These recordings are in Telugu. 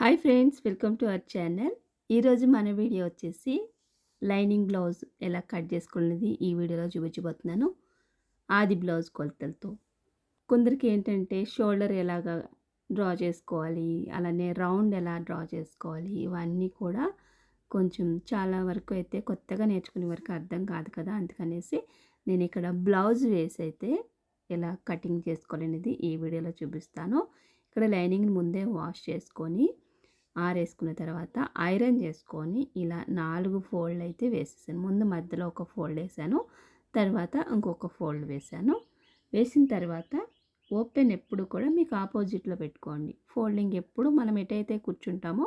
Hi friends welcome to our channel. ఈరోజు మన వీడియో వచ్చేసి లైనింగ్ బ్లౌజ్ ఎలా కట్ చేసుకున్నది ఈ వీడియోలో చూపించబోతున్నాను. ఆది బ్లౌజ్ కొలతలతో. కొందరికి ఏంటంటే షోల్డర్ ఎలాగా డ్రా చేసుకోవాలి అలానే రౌండ్ ఎలా డ్రా చేసుకోవాలి ఇవన్నీ కూడా కొంచెం చాలా వరకు అయితే కొత్తగా నేర్చుకునే వరకు అర్థం కాదు కదా. అందుకనేసి నేను ఇక్కడ బ్లౌజ్ వేసి అయితే ఎలా కటింగ్ చేసుకోవాలనేది ఈ వీడియోలో చూపిస్తాను. ఇక్కడ లైనింగ్ ముందే వాష్ చేసుకొని ఆరేసుకున్న తర్వాత ఐరన్ చేసుకొని ఇలా నాలుగు ఫోల్డ్ అయితే వేసేసాను. ముందు మధ్యలో ఒక ఫోల్డ్ వేసాను తర్వాత ఇంకొక ఫోల్డ్ వేసాను. వేసిన తర్వాత ఓపెన్ ఎప్పుడు కూడా మీకు ఆపోజిట్లో పెట్టుకోండి. ఫోల్డింగ్ ఎప్పుడు మనం ఎటైతే కూర్చుంటామో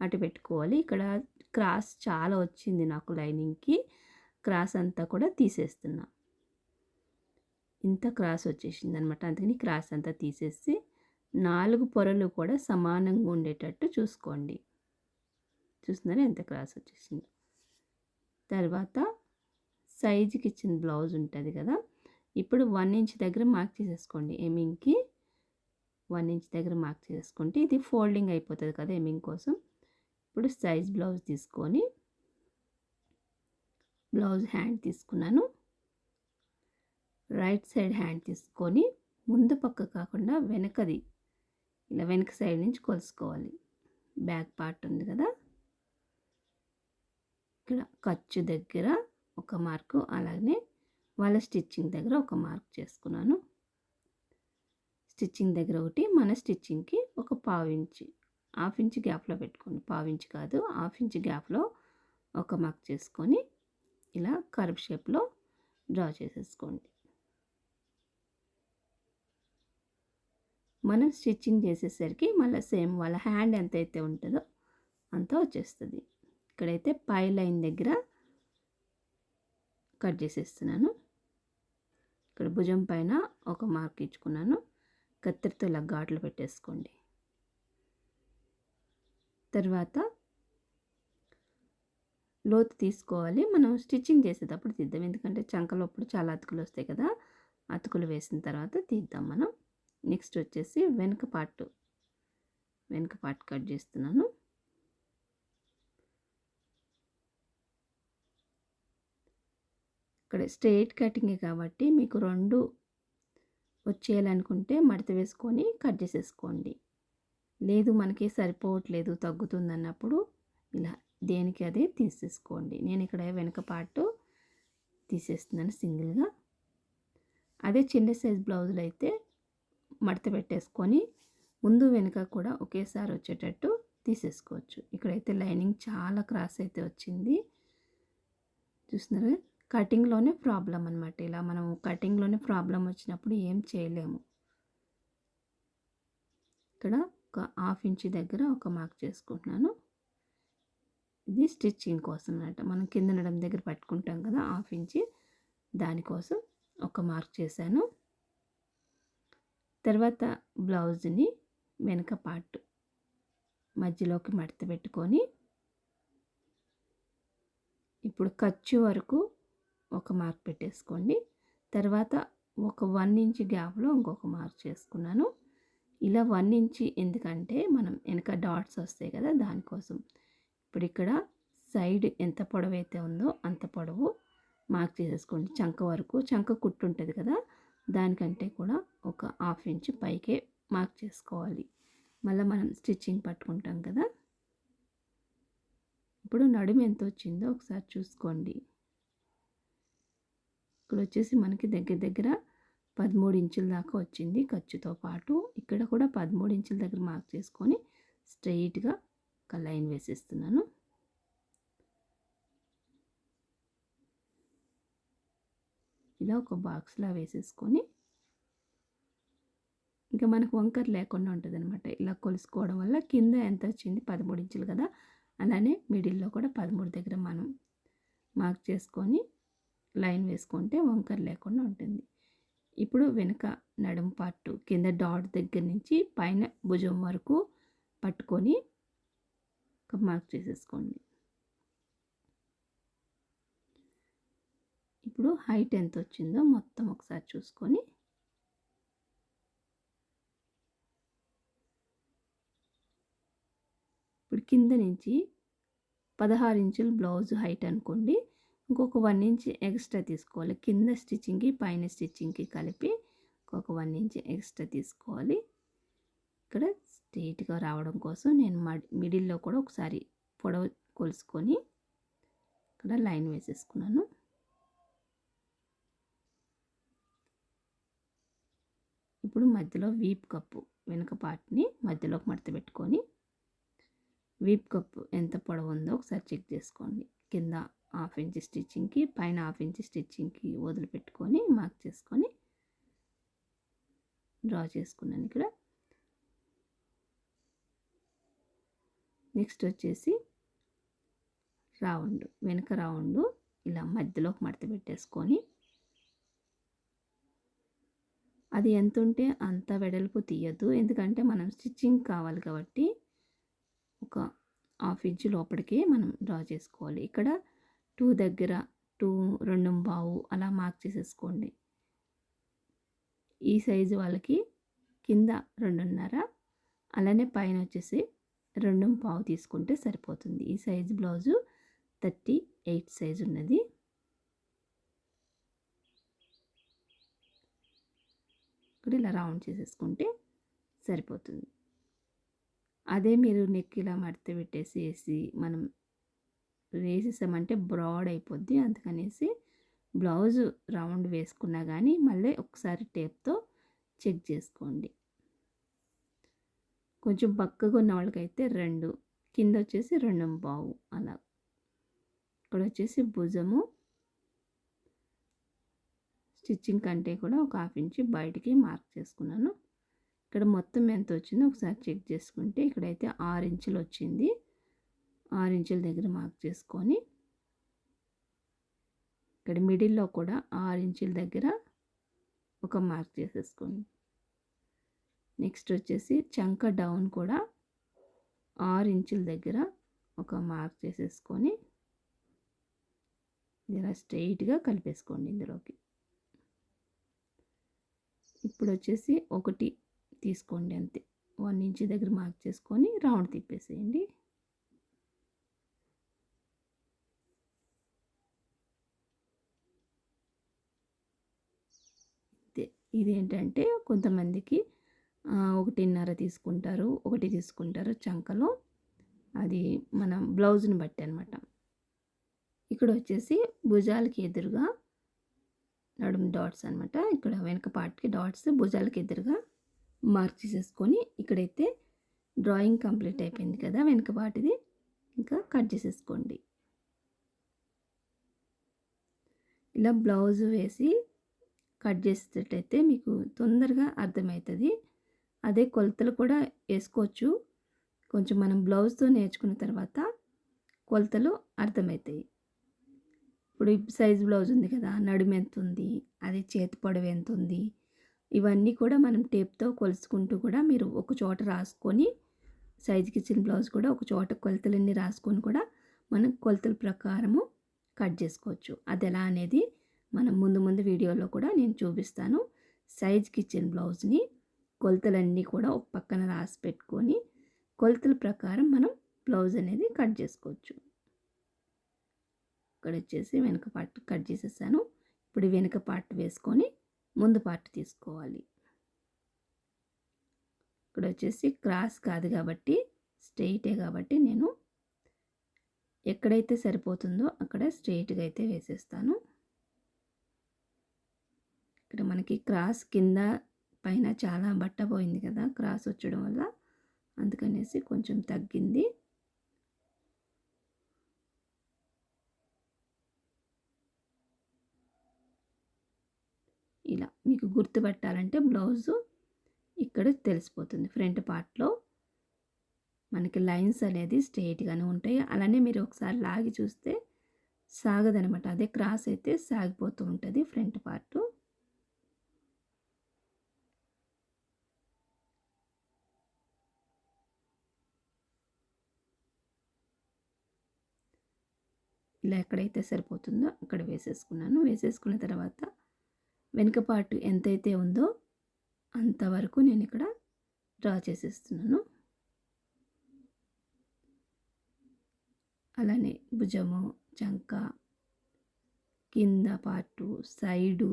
అటు పెట్టుకోవాలి. ఇక్కడ క్రాస్ చాలా వచ్చింది నాకు లైనింగ్కి. క్రాస్ అంతా కూడా తీసేస్తున్నా. ఇంత క్రాస్ వచ్చేసింది అనమాట అందుకని క్రాస్ అంతా తీసేసి నాలుగు పొరలు కూడా సమానంగా ఉండేటట్టు చూసుకోండి. చూస్తున్నారా ఎంత క్రాస్ వచ్చేసింది. తర్వాత సైజుకి ఇచ్చిన బ్లౌజ్ ఉంటుంది కదా ఇప్పుడు వన్ ఇంచ్ దగ్గర మార్క్ చేసేసుకోండి. ఎమింగ్కి వన్ ఇంచ్ దగ్గర మార్క్ చేసుకుంటే ఇది ఫోల్డింగ్ అయిపోతుంది కదా ఎమింగ్ కోసం. ఇప్పుడు సైజ్ బ్లౌజ్ తీసుకొని బ్లౌజ్ హ్యాండ్ తీసుకున్నాను. రైట్ సైడ్ హ్యాండ్ తీసుకొని ముందు పక్క కాకుండా వెనకది ఇలా వెనక సైడ్ నుంచి కొలుసుకోవాలి. బ్యాక్ పార్ట్ ఉంది కదా? ఇక్కడ ఖర్చు దగ్గర ఒక మార్కు అలాగే వాళ్ళ స్టిచ్చింగ్ దగ్గర ఒక మార్క్ చేసుకున్నాను. స్టిచ్చింగ్ దగ్గర ఒకటి మన స్టిచ్చింగ్కి ఒక పావు ఇంచి. హాఫ్ ఇంచ్ గ్యాప్లో పెట్టుకోండి. పావు ఇంచ్ కాదు హాఫ్ ఇంచ్ గ్యాప్లో ఒక మార్క్ చేసుకొని ఇలా కర్వ్ షేప్లో డ్రా చేసేసుకోండి. మనం స్టిచ్చింగ్ చేసేసరికి మళ్ళీ సేమ్ వాళ్ళ హ్యాండ్ ఎంత అయితే ఉంటుందో అంత వచ్చేస్తుంది. ఇక్కడైతే పై లైన్ దగ్గర కట్ చేసేస్తున్నాను. ఇక్కడ భుజం పైన ఒక మార్క్ ఇచ్చుకున్నాను. కత్తిరితో ఇలా ఘాట్లు పెట్టేసుకోండి. తర్వాత లోతు తీసుకోవాలి. మనం స్టిచ్చింగ్ చేసేటప్పుడు తీద్దాం. ఎందుకంటే చంకలప్పుడు చాలా అతుకులు వస్తాయి కదా అతుకులు వేసిన తర్వాత తీద్దాం మనం. నెక్స్ట్ వచ్చేసి వెనుక పార్ట్ వెనక పార్ట్ కట్ చేస్తున్నాను. ఇక్కడ స్ట్రెయిట్ కటింగే కాబట్టి మీకు రెండు వచ్చేయాలనుకుంటే మడత వేసుకొని కట్ చేసేసుకోండి. లేదు మనకి సరిపోవట్లేదు తగ్గుతుంది అన్నప్పుడు ఇలా దేనికి అదే తీసేసుకోండి. నేను ఇక్కడ వెనక పార్ట్ తీసేస్తున్నాను సింగిల్గా. అదే చిన్న సైజ్ బ్లౌజులు అయితే మడత పెట్టేసుకొని ముందు వెనుక కూడా ఒకేసారి వచ్చేటట్టు తీసేసుకోవచ్చు. ఇక్కడైతే లైనింగ్ చాలా క్రాస్ అయితే వచ్చింది. చూస్తున్నారు కటింగ్లోనే ప్రాబ్లం అనమాట ఇలా మనం కటింగ్లోనే ప్రాబ్లం వచ్చినప్పుడు ఏం చేయలేము. ఇక్కడ ఒక హాఫ్ ఇంచ్ దగ్గర ఒక మార్క్ చేసుకుంటున్నాను. ఇది స్టిచ్చింగ్ కోసం అనమాట మనం కింద నడం దగ్గర పట్టుకుంటాం కదా హాఫ్ ఇంచ్. దానికోసం ఒక మార్క్ చేశాను. తర్వాత బ్లౌజ్ని వెనక పార్ట్ మధ్యలోకి మడత పెట్టుకొని ఇప్పుడు ఖర్చు వరకు ఒక మార్క్ పెట్టేసుకోండి. తర్వాత ఒక వన్ ఇంచ్ గ్యాప్లో ఇంకొక మార్క్ చేసుకున్నాను. ఇలా వన్ ఇంచ్ ఎందుకంటే మనం వెనక డాట్స్ వస్తాయి కదా దానికోసం. ఇప్పుడు ఇక్కడ సైడ్ ఎంత పొడవు అయితే ఉందో అంత పొడవు మార్క్ చేసేసుకోండి. చంక వరకు చంక కుట్టు ఉంటుంది కదా దానికంటే కూడా ఒక హాఫ్ ఇంచ్ పైకే మార్క్ చేసుకోవాలి. మళ్ళీ మనం స్టిచ్చింగ్ పట్టుకుంటాం కదా? ఇప్పుడు నడుము ఎంత వచ్చిందో ఒకసారి చూసుకోండి. ఇక్కడ వచ్చేసి మనకి దగ్గర దగ్గర పదమూడు ఇంచుల దాకా వచ్చింది ఖర్చుతో పాటు. ఇక్కడ కూడా పదమూడు ఇంచుల దగ్గర మార్క్ చేసుకొని స్ట్రైట్గా ఒక లైన్ వేసేస్తున్నాను. ఇలా ఒక బాక్స్లా వేసేసుకొని ఇంకా మనకు వంకర్ లేకుండా ఉంటుంది అనమాట ఇలా కొలుసుకోవడం వల్ల కింద ఎంత వచ్చింది పదమూడు ఇంచులు కదా? అలానే మిడిల్లో కూడా పదమూడు దగ్గర మనం మార్క్ చేసుకొని లైన్ వేసుకుంటే వంకర్ లేకుండా ఉంటుంది. ఇప్పుడు వెనుక నడుము పార్టు కింద డాట్ దగ్గర నుంచి పైన భుజం వరకు పట్టుకొని మార్క్ చేసేసుకోండి. ఇప్పుడు హైట్ ఎంత వచ్చిందో మొత్తం ఒకసారి చూసుకొని. ఇప్పుడు కింద నుంచి పదహారు ఇంచులు బ్లౌజ్ హైట్ అనుకోండి. ఇంకొక వన్ ఇంచ్ ఎక్స్ట్రా తీసుకోవాలి. కింద స్టిచ్చింగ్కి పైన స్టిచ్చింగ్కి కలిపి ఇంకొక వన్ ఇంచ్ ఎక్స్ట్రా తీసుకోవాలి. ఇక్కడ స్ట్రైట్గా రావడం కోసం నేను మిడిల్లో కూడా ఒకసారి పొడవు కొలుసుకొని ఇక్కడ లైన్ వేసేసుకున్నాను. ఇప్పుడు మధ్యలో వీప్ కప్పు వెనుక పార్ట్ని మధ్యలోకి మడత పెట్టుకొని వీప్ కప్పు ఎంత పొడవు ఉందో ఒకసారి చెక్ చేసుకోండి. కింద హాఫ్ ఇంచ్ స్టిచ్చింగ్కి పైన హాఫ్ ఇంచ్ స్టిచ్చింగ్కి వదిలిపెట్టుకొని మార్క్ చేసుకొని డ్రా చేసుకున్నాను ఇక్కడ. నెక్స్ట్ వచ్చేసి రౌండ్ వెనుక రౌండ్ ఇలా మధ్యలోకి మడత పెట్టేసుకొని అది ఎంత ఉంటే అంత వెడల్పు తీయద్దు ఎందుకంటే మనం స్టిచ్చింగ్ కావాలి కాబట్టి ఒక హాఫ్ ఇంచ్ లోపలికి మనం డ్రా చేసుకోవాలి. ఇక్కడ టూ దగ్గర టూ రెండు బావు అలా మార్క్ చేసేసుకోండి. ఈ సైజు వాళ్ళకి కింద రెండున్నర అలానే పైన వచ్చేసి రెండు పావు తీసుకుంటే సరిపోతుంది. ఈ size blouse thirty eight size ఉన్నది. ఇక్కడ ఇలా రౌండ్ చేసేసుకుంటే సరిపోతుంది. అదే మీరు నెక్ ఇలా మడత పెట్టేసి వేసి మనం వేసేసామంటే బ్రాడ్ అయిపోద్ది. అందుకనేసి బ్లౌజ్ రౌండ్ వేసుకున్నా కానీ మళ్ళీ ఒకసారి టేప్తో చెక్ చేసుకోండి. కొంచెం పక్కగా ఉన్న వాళ్ళకైతే రెండు కింద వచ్చేసి రెండు బావు అలా. ఇక్కడ వచ్చేసి భుజము స్టిచ్చింగ్ కంటే కూడా ఒక హాఫ్ ఇంచ్ బయటికి మార్క్ చేసుకున్నాను. ఇక్కడ మొత్తం ఎంత వచ్చిందో ఒకసారి చెక్ చేసుకుంటే ఇక్కడైతే ఆరు ఇంచులు వచ్చింది. ఆరు ఇంచుల దగ్గర మార్క్ చేసుకొని ఇక్కడ మిడిల్లో కూడా ఆరు ఇంచుల దగ్గర ఒక మార్క్ చేసేసుకోండి నెక్స్ట్ వచ్చేసి చంక డౌన్ కూడా ఆరు ఇంచుల దగ్గర ఒక మార్క్ చేసేసుకొని ఇలా స్ట్రైట్గా కలిపేసుకోండి ఇందులోకి. ఇప్పుడు వచ్చేసి ఒకటి తీసుకోండి అంతే. వన్ ఇంచ్ దగ్గర మార్క్ చేసుకొని రౌండ్ తిప్పేసేయండి. ఇదేంటంటే కొంతమందికి ఒకటిన్నర తీసుకుంటారు ఒకటి తీసుకుంటారు చంకలో. అది మనం బ్లౌజ్ని బట్టి అనమాట ఇక్కడ వచ్చేసి భుజాలకి ఎదురుగా నడుము డాట్స్ అనమాట ఇక్కడ వెనక పార్ట్కి డాట్స్ భుజాలకి ఎదురుగా మార్క్ చేసేసుకొని ఇక్కడైతే డ్రాయింగ్ కంప్లీట్ అయిపోయింది కదా వెనక పాటిది ఇంకా కట్ చేసేసుకోండి. ఇలా బ్లౌజ్ వేసి కట్ చేసేటట్టయితే మీకు తొందరగా అర్థమవుతుంది. అదే కొలతలు కూడా వేసుకోవచ్చు. కొంచెం మనం బ్లౌజ్తో నేర్చుకున్న తర్వాత కొలతలు అర్థమవుతాయి. ఇప్పుడు సైజ్ బ్లౌజ్ ఉంది కదా నడుము ఎంత ఉంది అది చేతి పొడవు ఎంత ఉంది ఇవన్నీ కూడా మనం టేప్తో కొలుసుకుంటూ కూడా మీరు ఒక చోట రాసుకొని సైజుకి ఇచ్చిన బ్లౌజ్ కూడా ఒక చోట కొలతలన్నీ రాసుకొని కూడా మనం కొలతల ప్రకారము కట్ చేసుకోవచ్చు. అది ఎలా అనేది మనం ముందు ముందు వీడియోలో కూడా నేను చూపిస్తాను. సైజ్కి ఇచ్చిన బ్లౌజ్ని కొలతలన్నీ కూడా ఒక పక్కన రాసి పెట్టుకొని కొలతల ప్రకారం మనం బ్లౌజ్ అనేది కట్ చేసుకోవచ్చు. ఇక్కడ వచ్చేసి వెనక పార్ట్ కట్ చేసేసాను. ఇప్పుడు వెనక పార్ట్ వేసుకొని ముందు పార్ట్ తీసుకోవాలి. ఇక్కడ వచ్చేసి క్రాస్ కాదు కాబట్టి స్ట్రెయిటే కాబట్టి నేను ఎక్కడైతే సరిపోతుందో అక్కడ స్ట్రెయిట్గా అయితే వేసేస్తాను. ఇక్కడ మనకి క్రాస్ కింద పైన చాలా బట్ట పోయింది కదా క్రాస్ వచ్చడం వల్ల అందుకనేసి కొంచెం తగ్గింది ఇలా మీకు గుర్తుపెట్టాలంటే బ్లౌజు ఇక్కడ తెలిసిపోతుంది. ఫ్రంట్ పార్ట్లో మనకి లైన్స్ అనేది స్ట్రైట్గానే ఉంటాయి. అలానే మీరు ఒకసారి లాగి చూస్తే సాగదనమాట. అదే క్రాస్ అయితే సాగిపోతూ ఉంటుంది ఫ్రంట్ పార్టు. ఇలా ఎక్కడైతే సరిపోతుందో అక్కడ వేసేసుకున్నాను. వేసేసుకున్న తర్వాత వెనుక పార్ట్ ఎంతైతే ఉందో అంతవరకు నేను ఇక్కడ డ్రా చేసేస్తున్నాను. అలానే భుజము చంక కింద పార్టు సైడు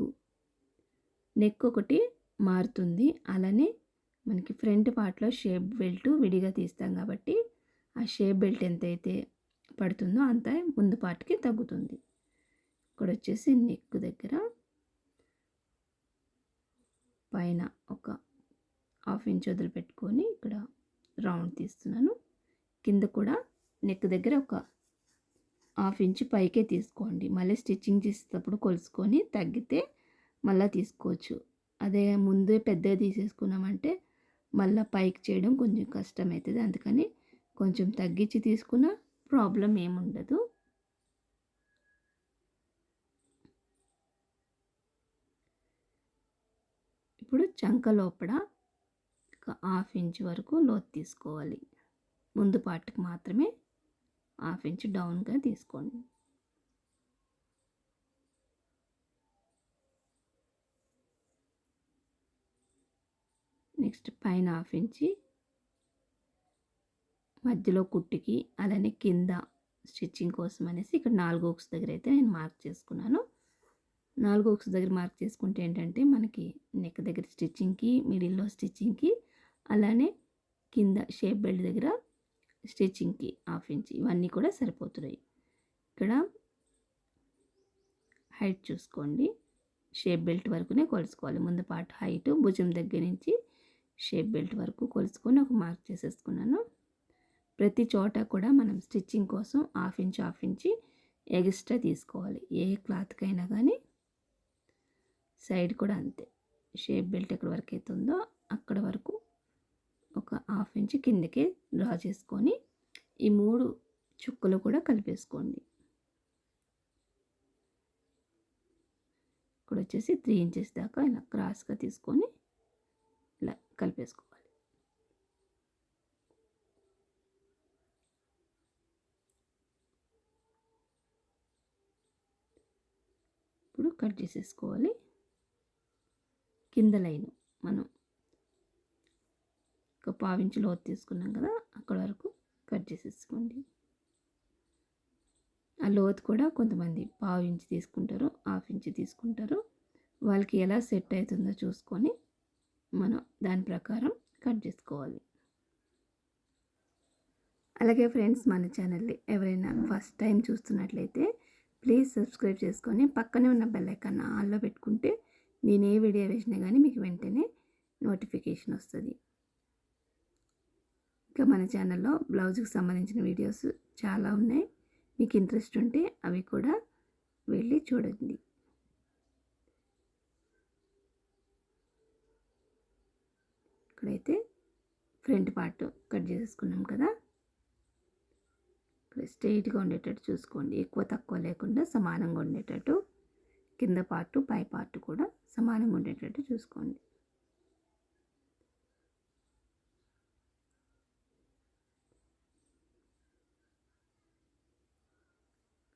నెక్ ఒకటి మారుతుంది. అలానే మనకి ఫ్రంట్ పార్ట్లో షేప్ బెల్ట్ విడిగా తీస్తాం కాబట్టి ఆ షేప్ బెల్ట్ ఎంతైతే పడుతుందో అంత ముందు పార్ట్కి తగ్గుతుంది. ఇక్కడ వచ్చేసి నెక్ దగ్గర పైన ఒక హాఫ్ ఇంచ్ వదిలిపెట్టుకొని ఇక్కడ రౌండ్ తీస్తున్నాను. కింద కూడా నెక్ దగ్గర ఒక హాఫ్ ఇంచ్ పైకే తీసుకోండి. మళ్ళీ స్టిచ్చింగ్ చేసేటప్పుడు కొలుసుకొని తగ్గితే మళ్ళీ తీసుకోవచ్చు. అదే ముందే పెద్దగా తీసేసుకున్నామంటే మళ్ళీ పైకి చేయడం కొంచెం కష్టమవుతుంది. అందుకని కొంచెం తగ్గించి తీసుకున్న ప్రాబ్లం ఏముండదు. ఇప్పుడు చంక లోపల ఒక హాఫ్ ఇంచ్ వరకు లోతు తీసుకోవాలి. ముందు పార్ట్కి మాత్రమే హాఫ్ ఇంచ్ డౌన్గా తీసుకోండి. నెక్స్ట్ పైన హాఫ్ ఇంచి మధ్యలో కుట్టికి అలానే కింద స్టిచ్చింగ్ కోసం అనేసి ఇక్కడ నాలుగు ఓక్స్ దగ్గర అయితే నేను మార్క్ చేసుకున్నాను. నాలుగు ఓక్స్ దగ్గర మార్క్ చేసుకుంటే ఏంటంటే మనకి నెక్ దగ్గర స్టిచ్చింగ్కి మిడిల్లో స్టిచ్చింగ్కి అలానే కింద షేప్ బెల్ట్ దగ్గర స్టిచ్చింగ్కి హాఫ్ ఇంచ్ ఇవన్నీ కూడా సరిపోతున్నాయి. ఇక్కడ హైట్ చూసుకోండి. షేప్ బెల్ట్ వరకునే కొలుసుకోవాలి. ముందు పాటు హైట్ భుజం దగ్గర నుంచి షేప్ బెల్ట్ వరకు కొలుసుకొని ఒక మార్క్ చేసేసుకున్నాను. ప్రతి చోట కూడా మనం స్టిచ్చింగ్ కోసం half inch half inch extra తీసుకోవాలి. ఏ క్లాత్కైనా కానీ సైడ్ కూడా అంతే. షేప్ బెల్ట్ ఎక్కడ వరకు అయితే ఉందో అక్కడ వరకు ఒక హాఫ్ ఇంచ్ కిందకే డ్రా చేసుకొని ఈ మూడు చుక్కలు కూడా కలిపేసుకోండి. ఇక్కడ వచ్చేసి త్రీ ఇంచెస్ దాకా ఇలా క్రాస్గా తీసుకొని ఇలా కలిపేసుకోవాలి. ఇప్పుడు కట్ చేసేసుకోవాలి. కింద లైన్ మనం ఒక పావించి లోతు తీసుకున్నాం కదా అక్కడ వరకు కట్ చేసేసుకోండి. ఆ లోతు కూడా కొంతమంది పావు ఇంచ్ తీసుకుంటారు హాఫ్ ఇంచ్ తీసుకుంటారు. వాళ్ళకి ఎలా సెట్ అవుతుందో చూసుకొని మనం దాని ప్రకారం కట్ చేసుకోవాలి. అలాగే ఫ్రెండ్స్ మన ఛానల్ని ఎవరైనా ఫస్ట్ టైం చూస్తున్నట్లయితే ప్లీజ్ సబ్స్క్రైబ్ చేసుకొని పక్కనే ఉన్న బెల్ ఐకాన్ ఆన్లో పెట్టుకుంటే నేను ఏ వీడియో వేసినా కానీ మీకు వెంటనే నోటిఫికేషన్ వస్తుంది. ఇంకా మన ఛానల్లో బ్లౌజ్కి సంబంధించిన వీడియోస్ చాలా ఉన్నాయి. మీకు ఇంట్రెస్ట్ ఉంటే అవి కూడా వెళ్ళి చూడండి. ఇక్కడైతే ఫ్రంట్ పార్ట్ కట్ చేసుకున్నాం కదా. ఇక్కడ స్ట్రైట్గా ఉండేటట్టు చూసుకోండి. ఎక్కువ తక్కువ లేకుండా సమానంగా ఉండేటట్టు కింద పార్టు పై పార్ట్ కూడా సమానంగా ఉండేటట్టు చూసుకోండి.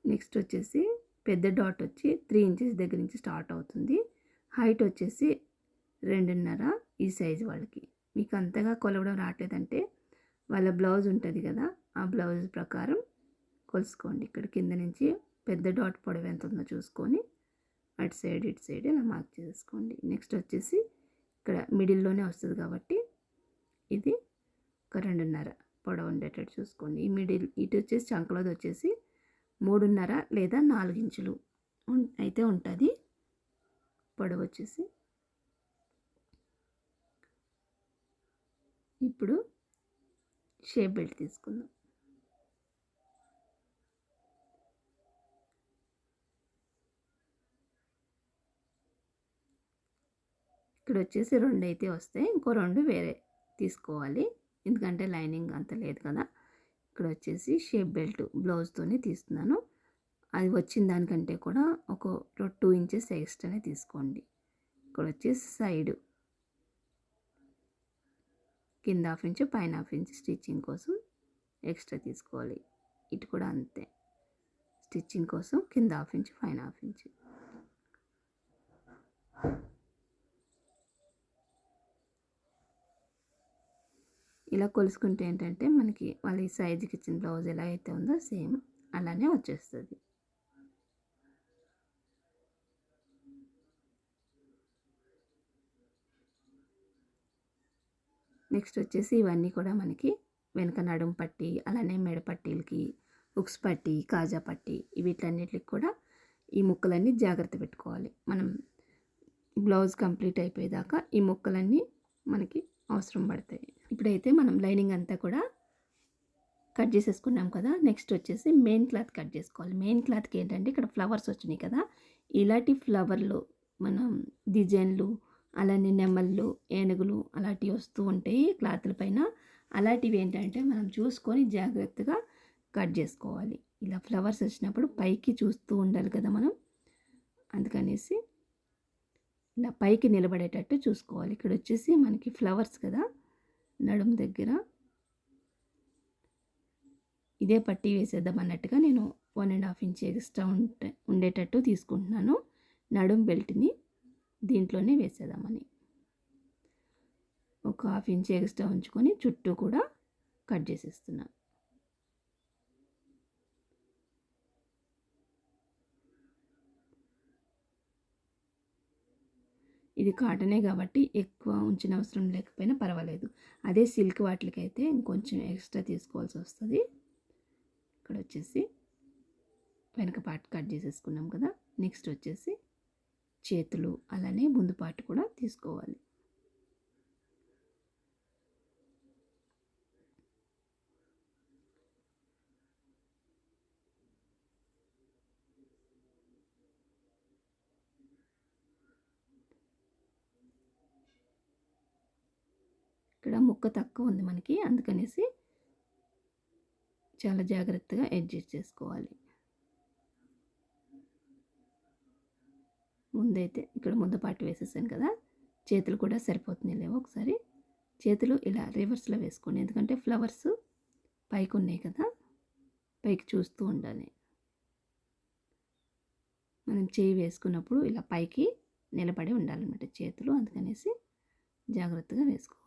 నెక్స్ట్ వచ్చేసి పెద్ద డాట్ వచ్చి త్రీ ఇంచెస్ దగ్గర నుంచి స్టార్ట్ అవుతుంది. హైట్ వచ్చేసి రెండున్నర ఈ సైజు వాళ్ళకి. మీకు అంతగా కొలవడం రావట్లేదంటే వాళ్ళ బ్లౌజ్ ఉంటుంది కదా ఆ బ్లౌజ్ ప్రకారం కొలుసుకోండి. ఇక్కడ కింద నుంచి పెద్ద డాట్ పొడవు ఎంత ఉందో చూసుకొని అటు సైడ్ ఇటు సైడ్ ఇలా మార్క్ చేసుకోండి. నెక్స్ట్ వచ్చేసి ఇక్కడ మిడిల్లోనే వస్తుంది కాబట్టి ఇది ఒక రెండున్నర పొడవు ఉండేటట్టు చూసుకోండి. ఈ మిడిల్ ఇటు వచ్చేసి చంకలోది వచ్చేసి మూడున్నర లేదా నాలుగు ఇంచులు అయితే ఉంటుంది. పొడవు వచ్చేసి ఇప్పుడు షేప్ బెల్ట్ తీసుకుందాం. ఇక్కడ వచ్చేసి రెండు అయితే వస్తాయి ఇంకో రెండు వేరే తీసుకోవాలి. ఎందుకంటే లైనింగ్ అంత లేదు కదా. ఇక్కడ వచ్చేసి షేప్ బెల్ట్ బ్లౌజ్తోనే తీస్తున్నాను. అది వచ్చిన దానికంటే కూడా ఒక టూ ఇంచెస్ ఎక్స్ట్రానే తీసుకోండి. ఇక్కడ వచ్చేసి సైడ్ కింద హాఫ్ ఇంచ్ పైన హాఫ్ ఇంచ్ స్టిచ్చింగ్ కోసం ఎక్స్ట్రా తీసుకోవాలి. ఇటు కూడా అంతే. స్టిచ్చింగ్ కోసం కింద హాఫ్ ఇంచ్ పైన హాఫ్ ఇంచ్. ఇలా కొలుసుకుంటే ఏంటంటే మనకి వాళ్ళ ఈ సైజుకి ఇచ్చిన బ్లౌజ్ ఎలా అయితే ఉందో సేమ్ అలానే వచ్చేస్తుంది. నెక్స్ట్ వచ్చేసి ఇవన్నీ కూడా మనకి వెనక నడుం పట్టి అలానే మెడ పట్టీలకి ఉక్స్ పట్టి కాజా పట్టి వీటన్నిటికి కూడా ఈ ముక్కలన్నీ జాగ్రత్త పెట్టుకోవాలి. మనం బ్లౌజ్ కంప్లీట్ అయిపోయేదాకా ఈ ముక్కలన్నీ మనకి అవసరం పడతాయి. ఇప్పుడైతే మనం లైనింగ్ అంతా కూడా కట్ చేసేసుకున్నాం కదా నెక్స్ట్ వచ్చేసి మెయిన్ క్లాత్ కట్ చేసుకోవాలి. మెయిన్ క్లాత్కి ఏంటంటే ఇక్కడ ఫ్లవర్స్ వచ్చినాయి కదా ఇలాంటి ఫ్లవర్లు మనం డిజైన్లు అలానే నెమళ్ళు ఏనుగులు అలాంటివి వస్తూ ఉంటాయి క్లాత్ల పైన. అలాంటివి ఏంటంటే మనం చూసుకొని జాగ్రత్తగా కట్ చేసుకోవాలి. ఇలా ఫ్లవర్స్ వచ్చినప్పుడు పైకి చూస్తూ ఉండాలి కదా మనం. అందుకనేసి ఇలా పైకి నిలబడేటట్టు చూసుకోవాలి. ఇక్కడ వచ్చేసి మనకి ఫ్లవర్స్ కదా నడుము దగ్గర. ఇదే పట్టి వేసేద్దాం అన్నట్టుగా నేను one and half inch extra ఉంటే ఉండేటట్టు తీసుకుంటున్నాను. నడుం బెల్ట్ని దీంట్లోనే వేసేద్దామని. ఒక హాఫ్ ఇంచ్ ఎక్స్ట్రా ఉంచుకొని చుట్టూ కూడా కట్ చేసేస్తున్నాను ఇది కాటనే కాబట్టి ఎక్కువ ఉంచిన అవసరం లేకపోయినా పర్వాలేదు. అదే సిల్క్ వాటికైతే ఇంకొంచెం ఎక్స్ట్రా తీసుకోవాల్సి వస్తుంది. ఇక్కడ వచ్చేసి వెనక పార్ట్ కట్ చేసేసుకున్నాం కదా నెక్స్ట్ వచ్చేసి చేతులు అలానే ముందు పార్ట్ కూడా తీసుకోవాలి. ఇక్కడ ముక్క తక్కువ ఉంది మనకి అందుకనేసి చాలా జాగ్రత్తగా అడ్జస్ట్ చేసుకోవాలి. ముందైతే ఇక్కడ ముందపాటు వేసేసాను కదా చేతులు కూడా సరిపోతున్నాయి లేవు ఒకసారి. చేతులు ఇలా రివర్స్లో వేసుకోండి ఎందుకంటే ఫ్లవర్స్ పైకి ఉన్నాయి కదా పైకి చూస్తూ ఉండాలి. మనం చేయి వేసుకున్నప్పుడు ఇలా పైకి నిలబడి ఉండాలన్నమాట చేతులు అందుకనేసి జాగ్రత్తగా వేసుకోవాలి.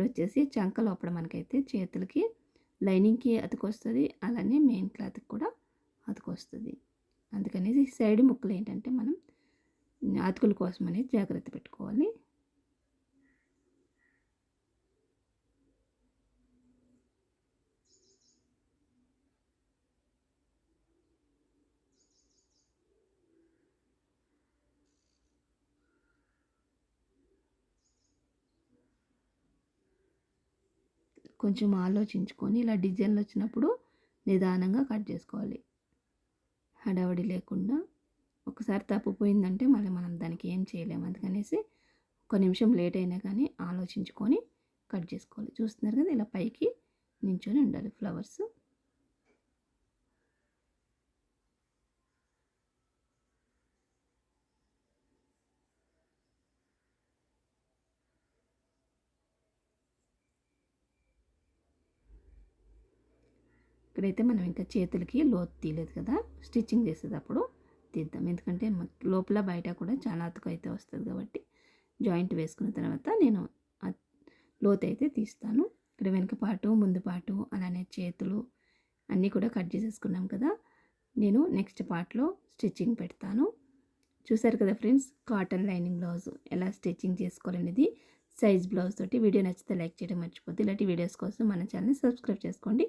ఇప్పుడు వచ్చేసి చంక లోపల మనకైతే చేతులకి లైనింగ్కి అతుకొస్తుంది. అలానే మెయిన్ క్లాత్కి కూడా అతుకొస్తుంది. అందుకనేసి సైడ్ ముక్కలు ఏంటంటే మనం అతుకుల కోసం అనేది జాగ్రత్త పెట్టుకోవాలి. కొంచెం ఆలోచించుకొని ఇలా డిజైన్లు వచ్చినప్పుడు నిదానంగా కట్ చేసుకోవాలి. హడావడి లేకుండా ఒకసారి తప్పిపోయిందంటే మళ్ళీ మనం దానికి ఏం చేయలేము అందుకనేసి ఒక నిమిషం లేట్ అయినా కానీ ఆలోచించుకొని కట్ చేసుకోవాలి. చూస్తున్నారు కదా ఇలా పైకి నించొని ఉండాలి ఫ్లవర్స్. ఇక్కడైతే మనం ఇంకా చేతులకి లోతు తీయలేదు కదా స్టిచ్చింగ్ చేసేటప్పుడు తీద్దాం. ఎందుకంటే లోపల బయట కూడా చాలా అతుకు అయితే వస్తుంది కాబట్టి జాయింట్ వేసుకున్న తర్వాత నేను లోతు అయితే తీస్తాను. ఇక్కడ వెనుక పాటు ముందు పాటు అలానే చేతులు అన్నీ కూడా కట్ చేసేసుకున్నాం కదా నేను నెక్స్ట్ పార్ట్లో స్టిచ్చింగ్ పెడతాను. చూసారు కదా ఫ్రెండ్స్ కాటన్ లైనింగ్ బ్లౌజ్ ఎలా స్టిచ్చింగ్ చేసుకోవాలనేది సైజ్ బ్లౌజ్ తోటి. వీడియో నచ్చితే లైక్ చేయడం మర్చిపోద్దు. ఇలాంటి వీడియోస్ కోసం మన ఛానల్ని సబ్స్క్రైబ్ చేసుకోండి.